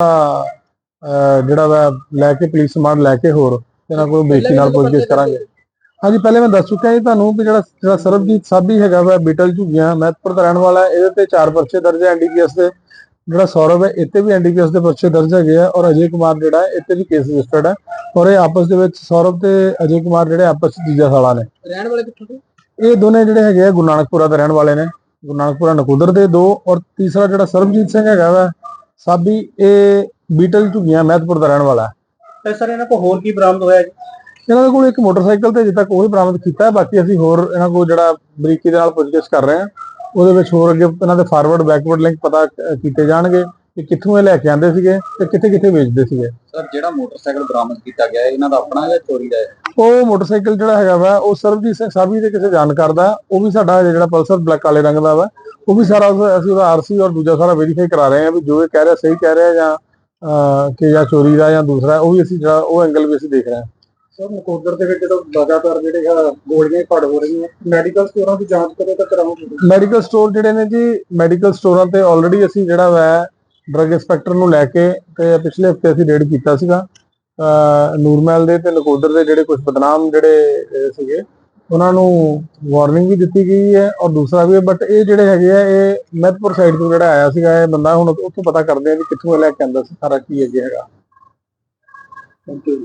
ਜਿਹੜਾ ਵਾ ਲੈ ਕੇ ਪੁਲਿਸ ਸਮਾਨ ਲੈ ਕੇ ਹੋਰ ਇਹਨਾਂ ਕੋਲ ਬੇਇੱਜ਼ਤੀ ਨਾਲ ਪੁੱਛਗਿੱਛ ਕਰਾਂਗੇ। ਹਾਂਜੀ ਪਹਿਲੇ ਮੈਂ ਦੱਸ ਚੁੱਕਾ ਜੀ ਤੁਹਾਨੂੰ ਕਿ ਜਿਹੜਾ ਜਿਹੜਾ ਸਰਬਜੀਤ ਸਾਬੀ ਹੈਗਾ ਵਾ ਬੀਟਲ ਝੁੱਗੀਆਂ ਮਹਿਤਪੁਰ ਦਾ ਰਹਿਣ ਵਾਲਾ ਇਹਦੇ ਤੇ ਚਾਰ ਪਰਚੇ ਦਰਜ ਹੈ ਐਨਡੀਪੀਐਸ ਦੇ। ਜਿਹੜਾ ਸੌਰਵ ਹੈ ਇੱਥੇ ਵੀ ਐਨਡੀਪੀਐਸ ਦੇ ਪਰਚੇ ਦਰਜ ਹੈਗੇ ਆ ਔਰ ਅਜੇ ਕੁਮਾਰ ਜਿਹੜਾ ਹੈ ਇੱਥੇ ਵੀ ਕੇਸ ਰਜਿਸਟਰਡ ਹੈ। ਔਰ ਇਹ ਆਪਸ ਦੇ ਵਿੱਚ ਸੌਰਵ ਤੇ ਅਜੇ ਕੁਮਾਰ ਜਿਹੜੇ ਆਪਸ ਵਿੱਚ ਜੀਜਾ ਸਾਲਾ ਨੇ। ਰਹਿਣ ਵਾਲੇ ਕਿੱਥੋਂ ਦੇ? ਇਹ ਦੋਨੇ ਜਿਹੜੇ ਹੈਗੇ ਆ ਗੁਰੂ ਨਾਨਕਪੁਰਾ ਦੇ ਰਹਿਣ ਵਾਲੇ ਨੇ। ਗੁਰੂ ਨਾਨਕਪੁਰਾ ਨਕੋਦਰ ਦੇ ਦੋ ਔਰ ਤੀਸਰਾ ਜਿਹੜਾ ਸਰਬਜੀਤ ਸਿੰਘ ਹੈਗਾ ਵਾ ਸਾਬੀ ਇਹ ਬੀਟਲ ਝੁੱਗੀਆਂ ਮਹਿਤਪੁਰ ਦਾ ਰਹਿਣ ਵਾਲਾ। ਹੈ ਤੇ ਸਰ ਇਹਨਾਂ ਕੋਲ ਹੋਰ ਕੀ ਬਰਾਮਦ ਹੋਇਆ ਜੀ? ਇਹਨਾਂ ਦੇ ਕੋਲ ਇੱਕ ਮੋਟਰਸਾਈਕਲ ਤੇ ਅਜੇ ਤੱਕ ਉਹੀ ਬਰਾਮਦ ਕੀਤਾ ਹੈ ਬਾਕੀ ਅਸੀਂ ਹੋਰ ਇਹਨਾਂ ਕੋਲ ਜਿਹੜਾ ਬਰੀਕੀ ਦੇ ਨਾਲ ਪੁੱਛਗਿੱਛ ਕਰ ਰਹੇ ਹਾਂ। ਉਹਦੇ ਵਿੱਚ ਹੋਰ ਅੱਗੇ ਇਹਨਾਂ ਦੇ ਫਾਰਵਰਡ ਬੈਕਵਰਡ ਲਿੰਕ ਪਤਾ ਕ- ਕੀਤੇ ਜਾਣਗੇ। ਕਿ ਕਿੱਥੋਂ ਇਹ ਲੈ ਕੇ ਆਂਦੇ ਸੀਗੇ ਤੇ ਕਿੱਥੇ ਕਿੱਥੇ ਵੇਚਦੇ ਸੀਗੇ? ਸਰ ਜਿਹੜਾ ਮੋਟਰਸਾਈਕਲ ਬਰਾਮਦ ਕੀਤਾ ਗਿਆ ਹੈ ਇਹਨਾਂ ਦਾ ਆਪਣਾ ਜਾਂ ਚੋਰੀ ਦਾ ਹੈ? ਉਹ ਮੋਟਰਸਾਈਕਲ ਜਿਹੜਾ ਹੈਗਾ ਵਾ ਉਹ ਸਰਬਜੀਤ ਸਿੰਘ ਸਾਬੀ ਦੇ ਕਿਸੇ ਜਾਣਕਾਰ ਦਾ ਉਹ ਵੀ ਸਾਡਾ ਜਿਹੜਾ ਪਲਸਰ ਬਲੈਕ ਕਾਲੇ ਰੰਗ ਦਾ ਵਾ ਉਹ ਵੀ ਸਾਰਾ ਅਸੀਂ ਉਹਦਾ ਆਰਸੀ ਔਰ ਦੂਜਾ ਸਾਰਾ ਵੈਰੀਫਾਈ ਕਰਾ ਰਹੇ ਹਾਂ ਵੀ ਜੋ ਇਹ ਕਹਿ ਰਿਹਾ ਸਹੀ ਕਹਿ ਰਿਹਾ ਜਾਂ ਕਿ ਜਾਂ ਚੋਰੀ ਦਾ ਜਾਂ ਦੂਸਰਾ ਉਹ ਵੀ ਅਸੀਂ ਜਿਹੜਾ ਉਹ ਐਂਗਲ ਵੀ ਅਸੀਂ ਦੇਖ ਰਹੇ ਹਾਂ। ਸਰ ਨਕੋਦਰ ਦੇ ਵਿੱਚ ਜਦੋਂ ਲਗਾਤਾਰ ਜਿਹੜੇ ਗੋਲੀਆਂ ਫੜ ਹੋ ਰਹੀਆਂ। ਮੈਡੀਕਲ ਸਟੋਰਾਂ ਦੀ ਜਾਂਚ ਕਦੋਂ ਤੱਕ ਕਰਾਉਂਗੇ ਮੈਡੀਕਲ ਸਟੋਰ ਜਿਹੜੇ ਨੇ ਜੀ ਮੈਡੀਕਲ ਸਟੋਰਾਂ ਤੇ ਆਲਰੇਡੀ ਅਸੀਂ ਜਿਹੜਾ ਵਾ ਡਰੱਗ ਇੰਸਪੈਕਟਰ ਨੂੰ ਲੈ ਕੇ ਤੇ ਪਿਛਲੇ ਹਫ਼ਤੇ ਅਸੀਂ ਰੇਡ ਕੀਤਾ ਸੀਗਾ ਨੂਰਮਹਿਲ ਦੇ ਤੇ ਨਕੋਦਰ ਦੇ ਜਿਹੜੇ ਕੁਝ ਬਦਨਾਮ ਜਿਹੜੇ ਸੀਗੇ, ਉਹਨਾਂ ਨੂੰ ਵਾਰਨਿੰਗ ਵੀ ਦਿੱਤੀ ਗਈ ਹੈ ਔਰ ਦੂਸਰਾ ਵੀ ਬਟ ਇਹ ਜਿਹੜੇ ਹੈਗੇ ਆ, ਇਹ ਮਹਿਤਪੁਰ ਸਾਈਡ ਤੋਂ ਜਿਹੜਾ ਆਇਆ ਸੀਗਾ, ਇਹ ਬੰਦਾ ਹੁਣ ਉੱਥੋਂ ਪਤਾ ਕਰਦੇ ਆ ਵੀ ਕਿੱਥੋਂ ਇਹ ਲੈ ਕੇ ਆਂਦਾ ਸੀ, ਸਾਰਾ ਕੀ ਅੱਗੇ ਹੈਗਾ। Thank you